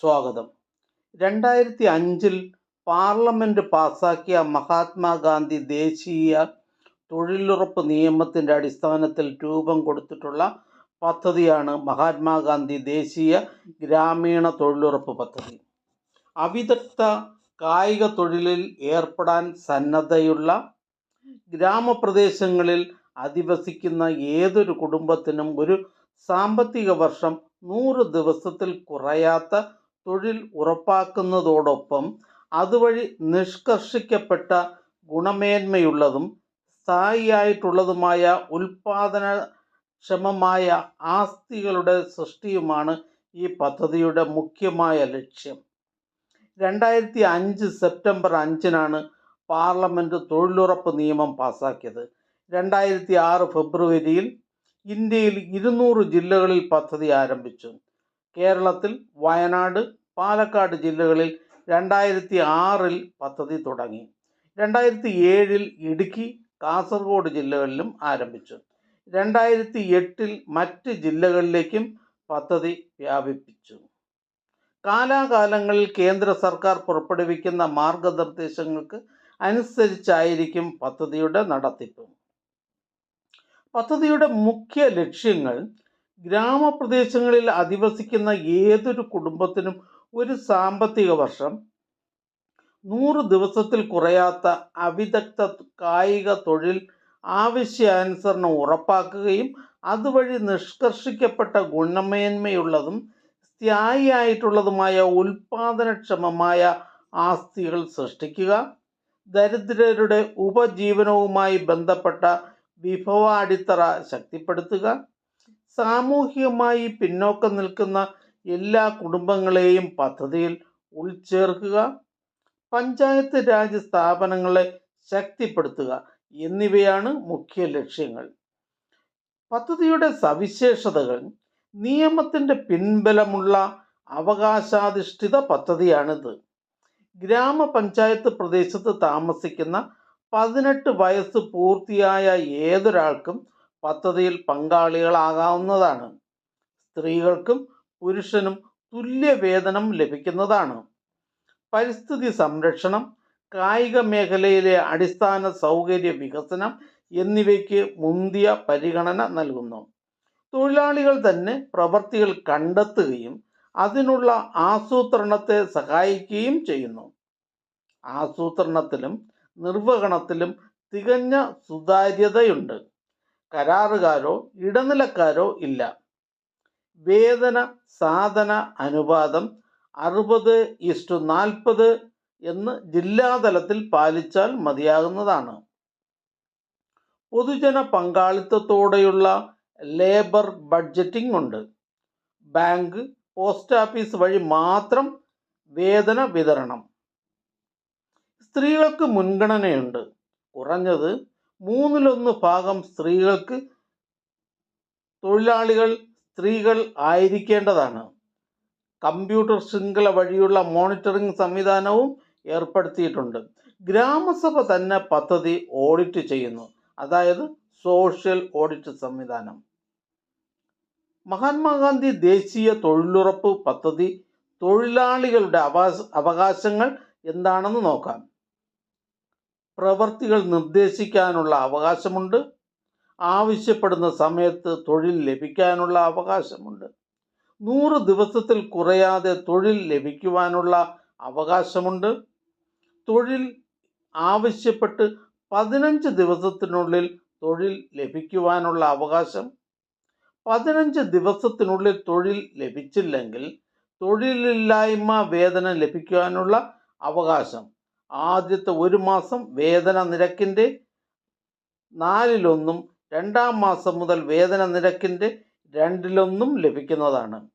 സ്വാഗതം. രണ്ടായിരത്തി അഞ്ചിൽ പാർലമെന്റ് പാസാക്കിയ മഹാത്മാഗാന്ധി ദേശീയ തൊഴിലുറപ്പ് നിയമത്തിന്റെ അടിസ്ഥാനത്തിൽ രൂപം കൊടുത്തിട്ടുള്ള പദ്ധതിയാണ് മഹാത്മാഗാന്ധി ദേശീയ ഗ്രാമീണ തൊഴിലുറപ്പ് പദ്ധതി. അവിദഗ്ധ കായിക തൊഴിലിൽ ഏർപ്പെടാൻ സന്നദ്ധയുള്ള ഗ്രാമപ്രദേശങ്ങളിൽ അധിവസിക്കുന്ന ഏതൊരു കുടുംബത്തിനും ഒരു സാമ്പത്തിക വർഷം നൂറ് ദിവസത്തിൽ കുറയാത്ത തൊഴിൽ ഉറപ്പാക്കുന്നതോടൊപ്പം അതുവഴി നിഷ്കർഷിക്കപ്പെട്ട ഗുണമേന്മയുള്ളതും സ്ഥായിയായിട്ടുള്ളതുമായ ഉൽപാദനക്ഷമമായ ആസ്തികളുടെ സൃഷ്ടിയുമാണ് ഈ പദ്ധതിയുടെ മുഖ്യമായ ലക്ഷ്യം. രണ്ടായിരത്തി അഞ്ച് സെപ്റ്റംബർ അഞ്ചിനാണ് പാർലമെന്റ് തൊഴിലുറപ്പ് നിയമം പാസാക്കിയത്. രണ്ടായിരത്തി ആറ് ഫെബ്രുവരിയിൽ ഇന്ത്യയിൽ ഇരുന്നൂറ് ജില്ലകളിൽ പദ്ധതി ആരംഭിച്ചു. കേരളത്തിൽ വയനാട് പാലക്കാട് ജില്ലകളിൽ രണ്ടായിരത്തി ആറിൽ പദ്ധതി തുടങ്ങി. രണ്ടായിരത്തി ഏഴിൽ ഇടുക്കി കാസർഗോഡ് ജില്ലകളിലും ആരംഭിച്ചു. രണ്ടായിരത്തി എട്ടിൽ മറ്റ് ജില്ലകളിലേക്കും പദ്ധതി വ്യാപിപ്പിച്ചു. കാലാകാലങ്ങളിൽ കേന്ദ്ര സർക്കാർ പുറപ്പെടുവിക്കുന്ന മാർഗനിർദ്ദേശങ്ങൾക്ക് അനുസരിച്ചായിരിക്കും പദ്ധതിയുടെ നടത്തിപ്പ്. പദ്ധതിയുടെ മുഖ്യ ലക്ഷ്യങ്ങൾ ഗ്രാമപ്രദേശങ്ങളിൽ അധിവസിക്കുന്ന ഏതൊരു കുടുംബത്തിനും ഒരു സാമ്പത്തിക വർഷം നൂറ് ദിവസത്തിൽ കുറയാത്ത അവിദഗ്ധ കായിക തൊഴിൽ ആവശ്യാനുസരണം ഉറപ്പാക്കുകയും അതുവഴി നിഷ്കർഷിക്കപ്പെട്ട ഗുണമേന്മയുള്ളതും സ്ഥായിയായിട്ടുള്ളതുമായ ഉൽപാദനക്ഷമമായ ആസ്തികൾ സൃഷ്ടിക്കുക ദരിദ്രരുടെ ഉപജീവനവുമായി ബന്ധപ്പെട്ട വിഭവ അടിത്തറ ശക്തിപ്പെടുത്തുക സാമൂഹികമായി പിന്നോക്കം നിൽക്കുന്ന എല്ലാ കുടുംബങ്ങളെയും പദ്ധതിയിൽ ഉൾച്ചേർക്കുക. പഞ്ചായത്ത് രാജ് സ്ഥാപനങ്ങളെ ശക്തിപ്പെടുത്തുക എന്നിവയാണ് മുഖ്യ ലക്ഷ്യങ്ങൾ. പദ്ധതിയുടെ സവിശേഷതകൾ നിയമത്തിന്റെ പിൻബലമുള്ള അവകാശാധിഷ്ഠിത പദ്ധതിയാണിത്. ഗ്രാമപഞ്ചായത്ത് പ്രദേശത്ത് താമസിക്കുന്ന പതിനെട്ട് വയസ്സ് പൂർത്തിയായ ഏതൊരാൾക്കും പദ്ധതിയിൽ പങ്കാളികളാകാവുന്നതാണ്. സ്ത്രീകൾക്കും പുരുഷനും തുല്യ വേതനം ലഭിക്കുന്നതാണ്. പരിസ്ഥിതി സംരക്ഷണം കായിക മേഖലയിലെ അടിസ്ഥാന സൗകര്യ വികസനം എന്നിവയ്ക്ക് മുന്തിയ പരിഗണന നൽകുന്നു. തൊഴിലാളികൾ തന്നെ പ്രവൃത്തികൾ കണ്ടെത്തുകയും അതിനുള്ള ആസൂത്രണത്തെ സഹായിക്കുകയും ചെയ്യുന്നു. ആസൂത്രണത്തിലും നിർവഹണത്തിലും തികഞ്ഞ സുതാര്യതയുണ്ട്. കരാറുകാരോ ഇടനിലക്കാരോ ഇല്ല. വേതന സാധന അനുപാതം അറുപത് ഈസ്റ്റു നാൽപ്പത് എന്ന് ജില്ലാതലത്തിൽ പാലിച്ചാൽ മതിയാകുന്നതാണ്. പൊതുജന പങ്കാളിത്തത്തോടെയുള്ള ലേബർ ബഡ്ജറ്റിംഗ് ഉണ്ട്. ബാങ്ക് പോസ്റ്റ് ഓഫീസ് വഴി മാത്രം വേതന വിതരണം. സ്ത്രീകൾക്ക് മുൻഗണനയുണ്ട്. കുറഞ്ഞത് മൂന്നിലൊന്ന് ഭാഗം സ്ത്രീകൾക്ക് തൊഴിലാളികൾ സ്ത്രീകൾ ആയിരിക്കേണ്ടതാണ്. കമ്പ്യൂട്ടർ ശൃംഖല വഴിയുള്ള മോണിറ്ററിംഗ് സംവിധാനവും ഏർപ്പെടുത്തിയിട്ടുണ്ട്. ഗ്രാമസഭ തന്നെ പദ്ധതി ഓഡിറ്റ് ചെയ്യുന്നു. അതായത് സോഷ്യൽ ഓഡിറ്റ് സംവിധാനം. മഹാത്മാഗാന്ധി ദേശീയ തൊഴിലുറപ്പ് പദ്ധതി തൊഴിലാളികളുടെ അവകാശങ്ങൾ എന്താണെന്ന് നോക്കാം. പ്രവർത്തികൾ നിർദ്ദേശിക്കാനുള്ള അവകാശമുണ്ട്. ആവശ്യപ്പെടുന്ന സമയത്ത് തൊഴിൽ ലഭിക്കാനുള്ള അവകാശമുണ്ട്. നൂറ് ദിവസത്തിൽ കുറയാതെ തൊഴിൽ ലഭിക്കുവാനുള്ള അവകാശമുണ്ട്. തൊഴിൽ ആവശ്യപ്പെട്ട് പതിനഞ്ച് ദിവസത്തിനുള്ളിൽ തൊഴിൽ ലഭിക്കുവാനുള്ള അവകാശം. പതിനഞ്ച് ദിവസത്തിനുള്ളിൽ തൊഴിൽ ലഭിച്ചില്ലെങ്കിൽ തൊഴിലില്ലായ്മ വേതനം ലഭിക്കുവാനുള്ള അവകാശം. ആദ്യത്തെ ഒരു മാസം വേതന നിരക്കിന്റെ നാലിലൊന്നും രണ്ടാം മാസം മുതൽ വേതന നിരക്കിന്റെ രണ്ടിലൊന്നും ലഭിക്കുന്നതാണ്.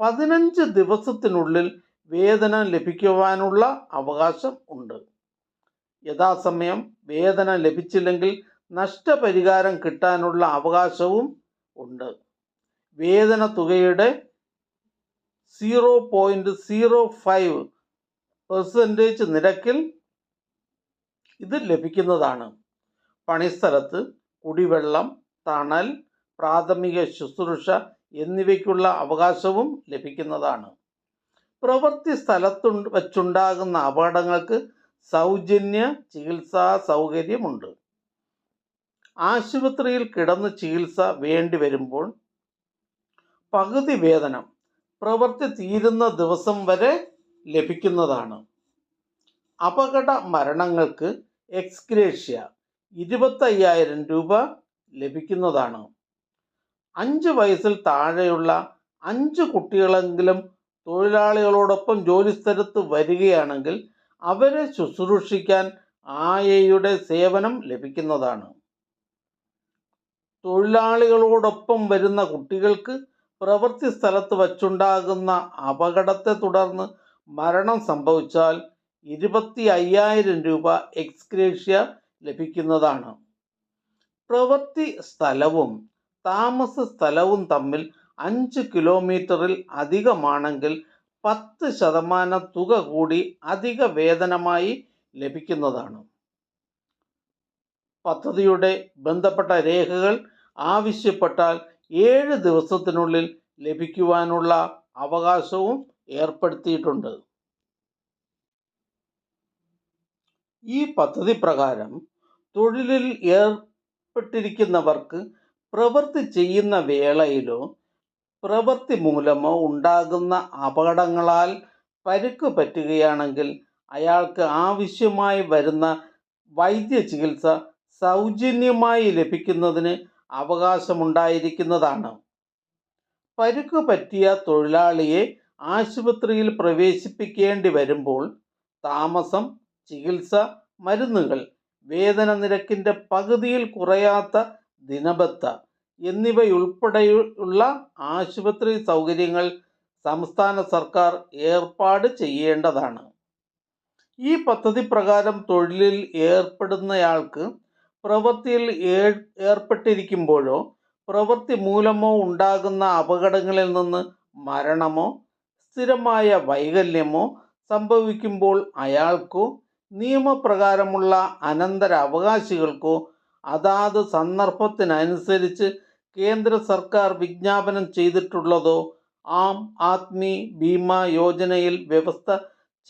പതിനഞ്ച് ദിവസത്തിനുള്ളിൽ വേതനം ലഭിക്കുവാനുള്ള അവകാശം ഉണ്ട്. യഥാസമയം വേതനം ലഭിച്ചില്ലെങ്കിൽ നഷ്ടപരിഹാരം കിട്ടാനുള്ള അവകാശവും ഉണ്ട്. വേതന തുകയുടെ zero point zero five percentage നിരക്കിൽ ഇത് ലഭിക്കുന്നതാണ്. പണിസ്ഥലത്ത് കുടിവെള്ളം തണൽ പ്രാഥമിക ശുശ്രൂഷ എന്നിവയ്ക്കുള്ള അവകാശവും ലഭിക്കുന്നതാണ്. പ്രവൃത്തി സ്ഥലത്തു വച്ചുണ്ടാകുന്ന അപകടങ്ങൾക്ക് സൗജന്യ ചികിത്സാ സൗകര്യമുണ്ട്. ആശുപത്രിയിൽ കിടന്ന് ചികിത്സ വേണ്ടി വരുമ്പോൾ പകുതി വേതനം പ്രവൃത്തി തീരുന്ന ദിവസം വരെ ലഭിക്കുന്നതാണ്. അപകട മരണങ്ങൾക്ക് എക്സ്ഗ്രേഷ്യ ഇരുപത്തയ്യായിരം രൂപ ലഭിക്കുന്നതാണ്. അഞ്ച് വയസ്സിൽ താഴെയുള്ള അഞ്ച് കുട്ടികളെങ്കിലും തൊഴിലാളികളോടൊപ്പം ജോലിസ്ഥലത്ത് വരികയാണെങ്കിൽ അവരെ ശുശ്രൂഷിക്കാൻ ആയയുടെ സേവനം ലഭിക്കുന്നതാണ്. തൊഴിലാളികളോടൊപ്പം വരുന്ന കുട്ടികൾക്ക് പ്രവൃത്തി സ്ഥലത്ത് വച്ചുണ്ടാകുന്ന അപകടത്തെ തുടർന്ന് മരണം സംഭവിച്ചാൽ ഇരുപത്തി അയ്യായിരം രൂപ എക്സ്ഗ്രേഷ്യ ലഭിക്കുന്നതാണ്. പ്രവൃത്തി സ്ഥലവും താമസ സ്ഥലവും തമ്മിൽ അഞ്ച് കിലോമീറ്ററിൽ അധികമാണെങ്കിൽ പത്ത് ശതമാനം തുക കൂടി അധിക വേതനമായി ലഭിക്കുന്നതാണ്. പദ്ധതിയുടെ ബന്ധപ്പെട്ട രേഖകൾ ആവശ്യപ്പെട്ടാൽ ഏഴ് ദിവസത്തിനുള്ളിൽ ലഭിക്കുവാനുള്ള അവകാശവും ഏർപ്പെടുത്തിയിട്ടുണ്ട്. ഈ പദ്ധതി പ്രകാരം തൊഴിലിൽ ഏർപ്പെട്ടിരിക്കുന്നവർക്ക് പ്രവൃത്തി ചെയ്യുന്ന വേളയിലോ പ്രവൃത്തി മൂലമോ ഉണ്ടാകുന്ന അപകടങ്ങളാൽ പരുക്ക് പറ്റുകയാണെങ്കിൽ അയാൾക്ക് ആവശ്യമായി വരുന്ന വൈദ്യ ചികിത്സ സൗജന്യമായി ലഭിക്കുന്നതിന് അവകാശമുണ്ടായിരിക്കുന്നതാണ്. പരുക്ക് പറ്റിയ തൊഴിലാളിയെ ആശുപത്രിയിൽ പ്രവേശിപ്പിക്കേണ്ടി വരുമ്പോൾ താമസം ചികിത്സ മരുന്നുകൾ വേതന നിരക്കിന്റെ പകുതിയിൽ കുറയാത്ത ദിനബത്ത എന്നിവയുൾപ്പെടെയുള്ള ആശുപത്രി സൗകര്യങ്ങൾ സംസ്ഥാന സർക്കാർ ഏർപ്പാട് ചെയ്യേണ്ടതാണ്. ഈ പദ്ധതി പ്രകാരം തൊഴിലിൽ ഏർപ്പെടുന്നയാൾക്ക് പ്രവൃത്തിയിൽ ഏർപ്പെട്ടിരിക്കുമ്പോഴോ പ്രവൃത്തി മൂലമോ ഉണ്ടാകുന്ന അപകടങ്ങളിൽ നിന്ന് മരണമോ സ്ഥിരമായ വൈകല്യമോ സംഭവിക്കുമ്പോൾ അയാൾക്കോ നിയമപ്രകാരമുള്ള അനന്തര അവകാശികൾക്കോ അതാത് സന്ദർഭത്തിനനുസരിച്ച് കേന്ദ്ര സർക്കാർ വിജ്ഞാപനം ചെയ്തിട്ടുള്ളതോ ആം ആദ്മി ഭീമ യോജനയിൽ വ്യവസ്ഥ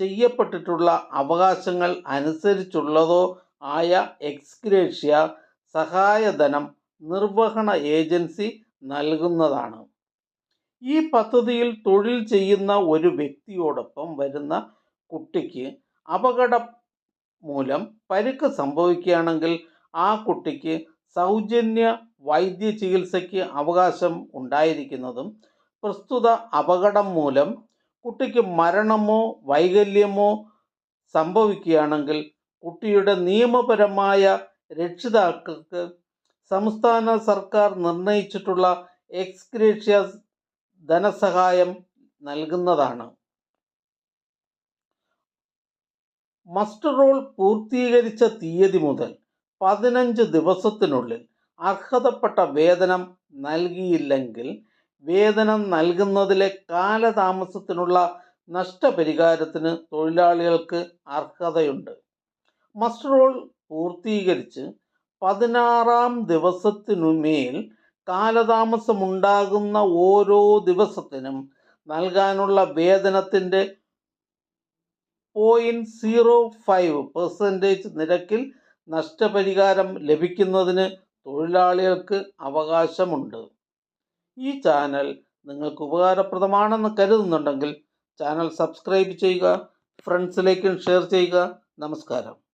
ചെയ്യപ്പെട്ടിട്ടുള്ള അവകാശങ്ങൾ അനുസരിച്ചുള്ളതോ ആയ എക്സ്ഗ്രേഷ്യ സഹായധനം നിർവഹണ ഏജൻസി നൽകുന്നതാണ്. ഈ പദ്ധതിയിൽ തൊഴിൽ ചെയ്യുന്ന ഒരു വ്യക്തിയോടൊപ്പം വരുന്ന കുട്ടിക്ക് അപകടം മൂലം പരിക്ക് സംഭവിക്കുകയാണെങ്കിൽ ആ കുട്ടിക്ക് സൗജന്യ വൈദ്യ ചികിത്സയ്ക്ക് അവകാശം ഉണ്ടായിരിക്കുന്നതും പ്രസ്തുത അപകടം മൂലം കുട്ടിക്ക് മരണമോ വൈകല്യമോ സംഭവിക്കുകയാണെങ്കിൽ കുട്ടിയുടെ നിയമപരമായ രക്ഷിതാക്കൾക്ക് സംസ്ഥാന സർക്കാർ നിർണയിച്ചിട്ടുള്ള എക്സ്ഗ്രേഷ്യ ധനസഹായം നൽകുന്നതാണ്. മസ്റ്റർ റോൾ പൂർത്തീകരിച്ച തീയതി മുതൽ പതിനഞ്ച് ദിവസത്തിനുള്ളിൽ അർഹതപ്പെട്ട വേതനം നൽകിയില്ലെങ്കിൽ വേതനം നൽകുന്നതിലെ കാലതാമസത്തിനുള്ള നഷ്ടപരിഹാരത്തിന് തൊഴിലാളികൾക്ക് അർഹതയുണ്ട്. മസ്റ്റർ റോൾ പൂർത്തീകരിച്ച് പതിനാറാം ദിവസത്തിനുമേൽ കാലതാമസമുണ്ടാകുന്ന ഓരോ ദിവസത്തിനും നൽകാനുള്ള വേതനത്തിന്റെ പോയിന്റ് സീറോ ഫൈവ് പെർസെന്റേജ് നിരക്കിൽ നഷ്ടപരിഹാരം ലഭിക്കുന്നതിന് തൊഴിലാളികൾക്ക് അവകാശമുണ്ട്. ഈ ചാനൽ നിങ്ങൾക്ക് ഉപകാരപ്രദമാണെന്ന് കരുതുന്നുണ്ടെങ്കിൽ ചാനൽ സബ്സ്ക്രൈബ് ചെയ്യുക ഫ്രണ്ട്സിലേക്കും ഷെയർ ചെയ്യുക. നമസ്കാരം.